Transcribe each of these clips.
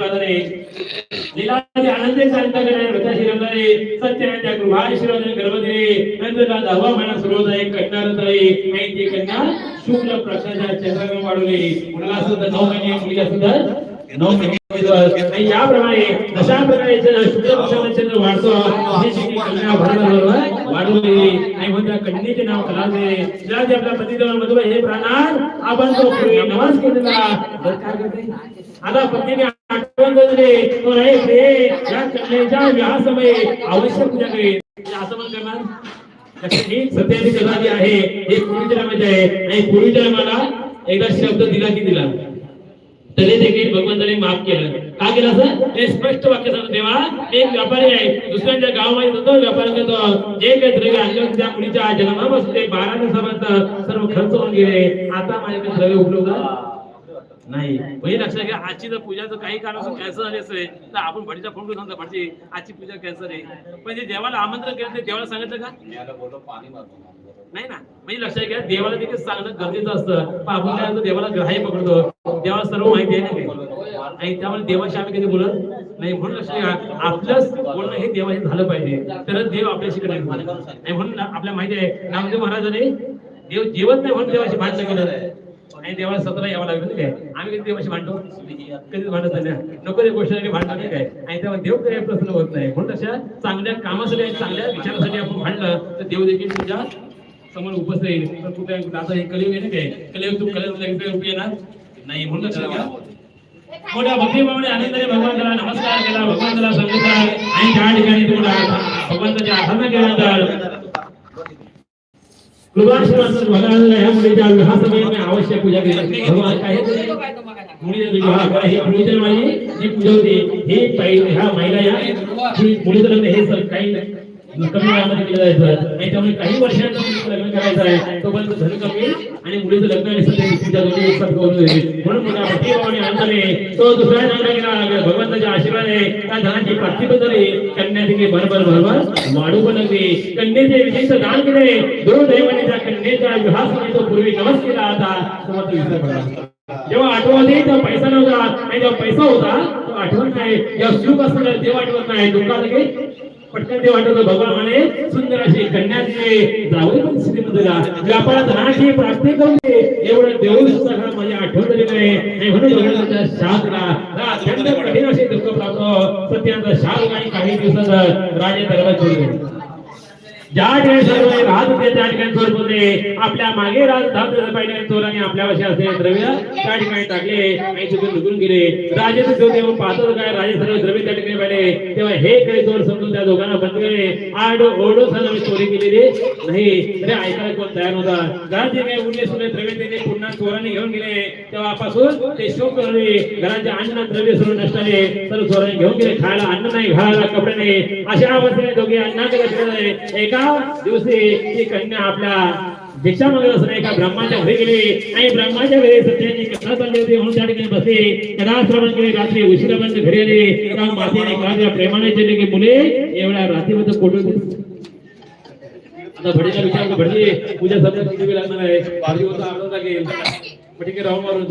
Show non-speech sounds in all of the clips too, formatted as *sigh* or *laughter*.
आशीर्वादाने लीलादी आनंदे शांतकडे व्रताशिरंगाने सत्यनाच्या कृपा आशीर्वादाने गर्भदिने नंतर दहावा महिना सुरू आहे कन्या तळे आणि ती कन्या शुक्ल प्रकाशाच्या चंद्राने वाढवले. मुलगा सुद्धा नऊ महिने मुलगा सुद्धा नऊ महिने याप्रमाणे अशा प्रकारे शुक्ल पक्षामध्ये चंद्र वाढतो ही शिकली कन्या भरला वाढवली. आणि म्हणता कन्येचे नाव कलाले ज्याचे आपल्या पतीजवळ मधुर हे प्राणार आपण तो नमाज केलेला. आता पत्नीने आठवण दिली तो या कन्येच्या विवाहासमयी अवश्य पूजा असं पण करणार. ही सत्याची कथा जी आहे. हे पूर्वीच्या नामाची आहे. आणि पूर्वीच्या नामाला एकदा शब्द दिला की दिला. तरी देखील भगवंताने माफ केलं. का केलं असं? हे स्पष्ट वाक्य सांगतो. तेव्हा एक व्यापारी आहे. दुसऱ्यांच्या गावामध्ये जातो व्यापारी करतो. जे काही द्रव्य आणलं त्या मुलीच्या जन्मापासून ते बारा दिवसापर्यंत सर्व खर्च होऊन गेले. आता माझ्याकडे द्रव्य उपलब्ध नाही. म्हणजे लक्षात घ्या आजची जर पूजाचं काही कारण कॅन्सर झाली असेल तर आपण भटीचा फोन करून सांगतो भटजी आजची पूजा कॅन्सर आहे. पण जे देवाला आमंत्रण केलं ते देवाला सांगितलं का? नाही ना. म्हणजे लक्षात घ्या देवाला देखील सांगणं गरजेचं असतं. पण आपण काय देवाला ग्राह्य पकडतो. देवाला सर्व माहिती आहे ना काही. आणि त्यामुळे देवाशी आम्ही कधी बोलत नाही. म्हणून लक्षात घ्या आपलंच बोलणं हे देवाशी झालं पाहिजे. तरच देव आपल्याशी करेल नाही म्हणून आपल्याला माहिती आहे नामदेव महाराजांनी देव जेवत नाही म्हणून देवाशी भांडण केलं. नाही देवाला स्वतःला यावं लागलं काय? आम्ही कधी देवाशी भांडतो? कधीच भांडत नाही नको ते गोष्ट भांडणार नाही काय? आणि तेव्हा देव काही प्रश्न होत नाही. म्हणून तशा चांगल्या कामासाठी चांगल्या विचारासाठी आपण भांडलं तर देव देखील तुझ्या समोर उपस्थित येईल तर तू काय आता हे कलियुग आहे ना काय? कलियुग तू कलियुग रुपये येणार? नाही म्हणून लक्षात घ्या मोठ्या भक्तीभावाने आनंदाने भगवंताला नमस्कार केला भगवंताला सांगितलं आणि त्या ठिकाणी तुम्हाला भगवंताच्या आराधना केल्यानंतर भगवान विवाहासमयी मी अवश्य पूजा केली भगवान काय ही मुलीच्या माझी जी पूजा होती ही पहिले ह्या महिला या मुली- मुलीचं लग्न हे काही नाही. कमी वयामध्ये केलं जायचं आणि त्यामुळे काही वर्षांचं मुलीचं लग्न करायचं आहे तोपर्यंत धन कमी आणि मुलीचं लग्न आणि सध्या दोन्ही एकसाथ करून होईल. म्हणून मोठ्या भक्तिभावाने आनंदाने तो दुसऱ्या लग्न केला भगवंताच्या आशीर्वादाने त्या धनाची प्राप्ती बदलली कन्या तिथे भरभर भरभर वाढू पण कन्येचे विशेष दान केले. दुर्दैवाने त्या कन्येच्या विवाहासाठी तो पूर्वी नमस केला होता. तेव्हा तो विसर पडला जेव्हा आठवण येईल तेव्हा पैसा नव्हता आणि जेव्हा पैसा होता तो आठवण नाही. जेव्हा सुख असतं तेव्हा आठवत नाही. दुःखात लगेच पटकन ते वाटत भगवान म्हणे सुंदर अशी कन्या दिले जावई पण श्रीमंतला व्यापारात धनाची प्राप्ती करून दे एवढं देऊ सुद्धा खरं माझी आठवण झाली नाही आणि म्हणून भगवंताच्या शादला अत्यंत कठीण असे दुःख प्राप्त सत्याचा शाद आणि काही दिवसात राजे दरबार सोडले ज्या ठिकाणी राज होते त्या ठिकाणी चोर होते. आपल्या मागे राज धावत होते पाहिजे चोरांनी आपल्या वशी असलेले द्रव्य त्या ठिकाणी टाकले. आणि तिथून निघून गेले. राजे तो तेव्हा पाहत काय राजे सर्व द्रव्य त्या ठिकाणी पाहिले. तेव्हा हे काही चोर समजून त्या दोघांना बंद केले. आड ओढो सर चोरी केलेली नाही. तरी ऐकायला कोण तयार नव्हता. घरात जे काही उरले सुरले द्रव्य ते पुन्हा चोरांनी घेऊन गेले. तेव्हापासून ते शोक घरांचे अन्न द्रव्य सर्व नष्ट झाले सर्व चोराने घेऊन गेले. खायला अन्न नाही घालायला कपडे नाही. अशा अवस्थेने दोघे अन्नाचे गेले एका दिवशी ती कन्या आपल्या भिक्षा मागत असताना एका ब्रह्माच्या घरी गेली. आणि ब्रह्माच्या घरी सत्याची कथा चालली होती. म्हणून त्या ठिकाणी बसले. कदा श्रवण केले. रात्री उशिरापर्यंत घरी आले. तेव्हा मातेने काळ्या प्रेमाने केले की मुले एवढ्या रात्रीमध्ये कोठून आता भडीला विचारतो भडजी पूजा सध्या किती वेळ लागणार आहे. भाजी होता अर्धा लागेल पण ठीक आहे मारून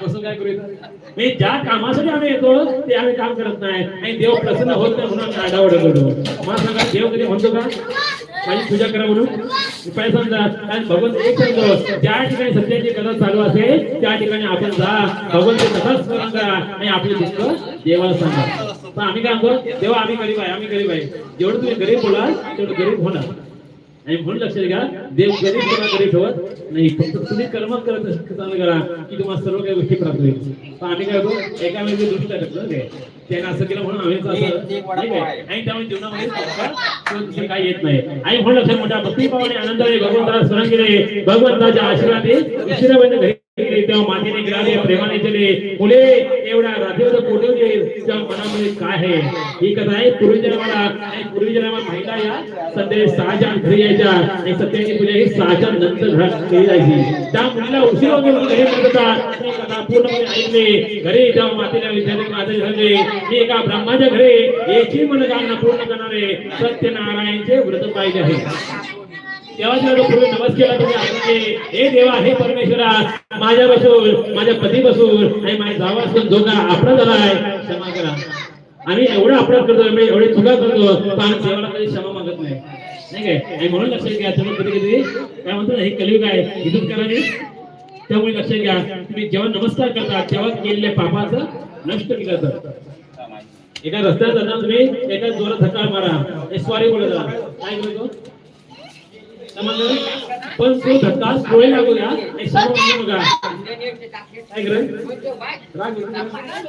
कसं काय करू मी ज्या कामासाठी आम्ही येतो ते आम्ही काम करत नाही. आणि देव प्रसन्न होत नाही म्हणून आम्ही आडावड करतो. मला सांगा देव कधी म्हणतो का? माझी पूजा करा म्हणून. उपाय समजा आणि भगवंत एक सांगतो ज्या ठिकाणी सत्याची कथा चालू असेल त्या ठिकाणी आपण जा. भगवंत कथाच स्मरण करा आणि आपले दुःख देवाला सांगा. आम्ही काय म्हणतो? देवा आम्ही गरीब आहे आम्ही गरीब आहे. जेवढं तुम्ही गरीब बोलाल तेवढं गरीब होणार. आणि म्हणून लक्षात घ्या देव गरीब कोणा गरीब ठेवत नाही. फक्त तुम्ही कर्म करत चांगलं करा की तुम्हाला सर्व काही गोष्टी प्राप्त होईल. आम्ही काय होतो एका वेळी दृष्टी टाकतो त्याने असं केलं म्हणून आम्ही काय? आणि त्यामुळे जीवनामध्ये काही येत नाही. आणि म्हणून लक्षात मोठ्या भक्तिभावाने आनंदाने भगवंताला स्मरण केले. भगवंताच्या आशीर्वादे उशिरापर्यंत घरी तेव्हा मातेने गिळाले प्रेमाने केले मुले एवढ्या रात्रीवर पोटवून येईल तेव्हा मनामध्ये काय आहे? ही कथा आहे पूर्वी जन्माला पूर्वी जन्माला महिला या संध्याकाळी सहाच्या घरी यायच्या. आणि सत्याची पूजा ही सहाच्या नंतर घरात केली जायची त्या मुलीला उशीर वगैरे म्हणून घरी म्हणत कथा पूर्णपणे ऐकले. घरी तेव्हा मातेला विचारले माते झाले मी एका ब्रह्माच्या घरी याची मनोकामना पूर्ण करणारे सत्यनारायणचे व्रत पाहिजे आहे. देवाच्या पूर्वी नमस्कार तुम्ही हे देवा हे परमेश्वरा माझ्या बसून माझ्या पती बसून आणि माझ्या जावा असून धोका अपराध झालाय. क्षमा करा. आम्ही एवढा अपराध करतो आम्ही एवढे चुका करतो पण आम्ही देवाला कधी क्षमा मागत नाही. नाही काय? आणि म्हणून लक्षात घ्या तुम्ही कधी कधी काय म्हणतो हे कलियुग आहे हिंदू करा त्यामुळे लक्षात घ्या तुम्ही जेव्हा नमस्कार करता तेव्हा केलेल्या पापाचं नष्ट केलं जातं. एका रस्त्यात जाताना तुम्ही एका जोरात धक्का मारा. स्वारी बोलत जा. काय बोलतो? समजलं? पण तो धक्का डोळे लागू द्या आणि सर्व बघा काय करत राग येतो.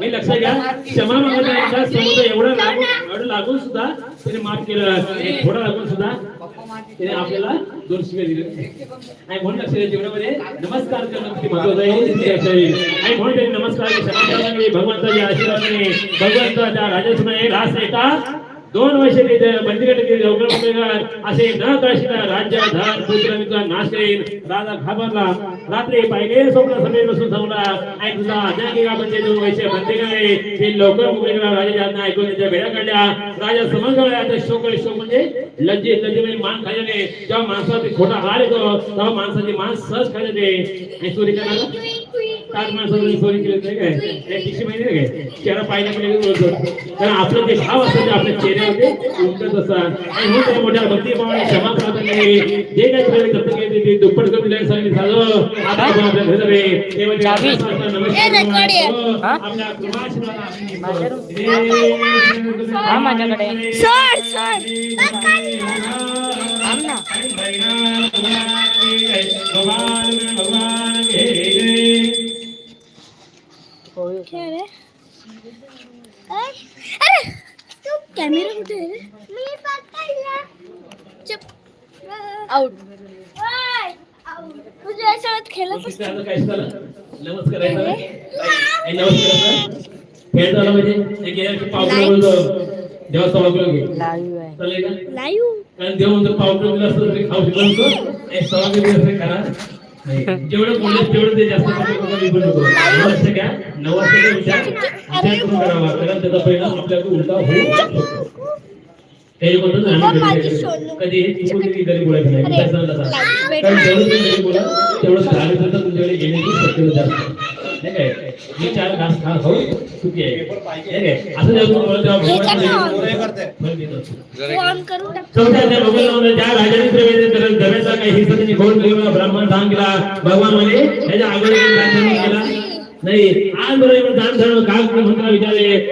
मी लक्षात घ्या क्षमा मागत आहे समुद्र एवढं लागून एवढं लागून सुद्धा त्याने माफ केलं थोडं लागून सुद्धा त्याने आपल्याला दोन शिवे दिले आणि म्हणून लक्षात घ्या जीवनामध्ये नमस्कार करणं किती महत्वाचं आहे लक्षात येईल. आणि म्हणून त्यांनी नमस्कार केले. क्षमा करायला लागले. भगवंताच्या आशीर्वादाने भगवंताच्या राजसुनाने रास एका दोन वर्ष तिथे बंदीगट केली लवकर असे न कळशिला राज्य धन पुत्र नाश करेल राजा घाबरला. रात्री पाहिले स्वप्न सगळे बसून सांगला आणि तुझा अजाकी का म्हणजे दोन वर्ष बंदी करे ते लवकर मुंबईला राजा यांना ऐकून त्याच्या वेळा काढल्या. राजा समजला आता शोक शोक म्हणजे लज्जे लज्जे म्हणजे मान खायला जेव्हा माणसाला खोटा हार येतो तेव्हा माणसाची मान सहज खायला दे आणि चोरी ताज माणसाने चोरी केली नाही काय? तिशी महिने काय? चेहरा पाहिला म्हणजे बोलतो कारण आपलं जे भाव असतं ते आपल्या चेहऱ्यावरती उमटत असतात. आणि म्हणून त्या मोठ्या भक्ती क्षमा प्रार्थने जे दत्तक घेतले ते दुप्पट करून दिले सांगितले झालं आता आपण आपल्या घरी जावे. ते म्हणजे आपल्या हे हा? हे- हा, माझ्याकडे. भगवान भगवान हे. अरे तू कॅमेरा कुठे आहे मी पकडला चुप आउट खेळत देवा लाईव्ह लाईव्ह कारण म्हणतो दिलं असतं तरी खाऊ हे सभा केली असते. *laughs* जेवढं बोलले तेवढं ते जास्त वाजता विचार. विचार करून करावा कारण त्याचा परिणाम आपल्याकडे उलटा होऊ शकतो. कधी हे चुकून काय सांगत असा? लाइट कारण. जेवढं तुम्ही घरी बोला तेवढं तुमच्याकडे येण्याची शक्यता जास्त. नाही काय मी चार घास खा खाऊ सुखी आहे. नाही काय असं जेव्हा तुम्ही बोलत तेव्हा हे कर ना. भगवान फळ देतो. तू ऑन करून टाक. चौथ्या त्या भगवान ज्या राजाने काही हिस्सा त्यांनी घोड केला ब्राह्मण दान केला. भगवान म्हणे त्याच्या अगोदर दान धर्म केला? नाही. आज बरोबर दान धर्म काय म्हणता विचारले?